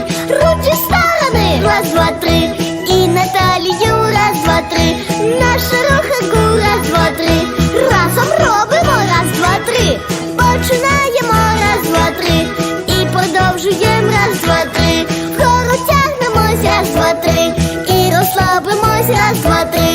три, руки стороны. Раз, два, три. И Наталью, раз, два, три. Наша руханку, раз, два, три. Разом робимо, раз, два, три. Починаємо, раз, два, три. І продовжуємо, раз, два, три. Вгору тягнемось, раз, два, три. І розслабимось, раз, два, три.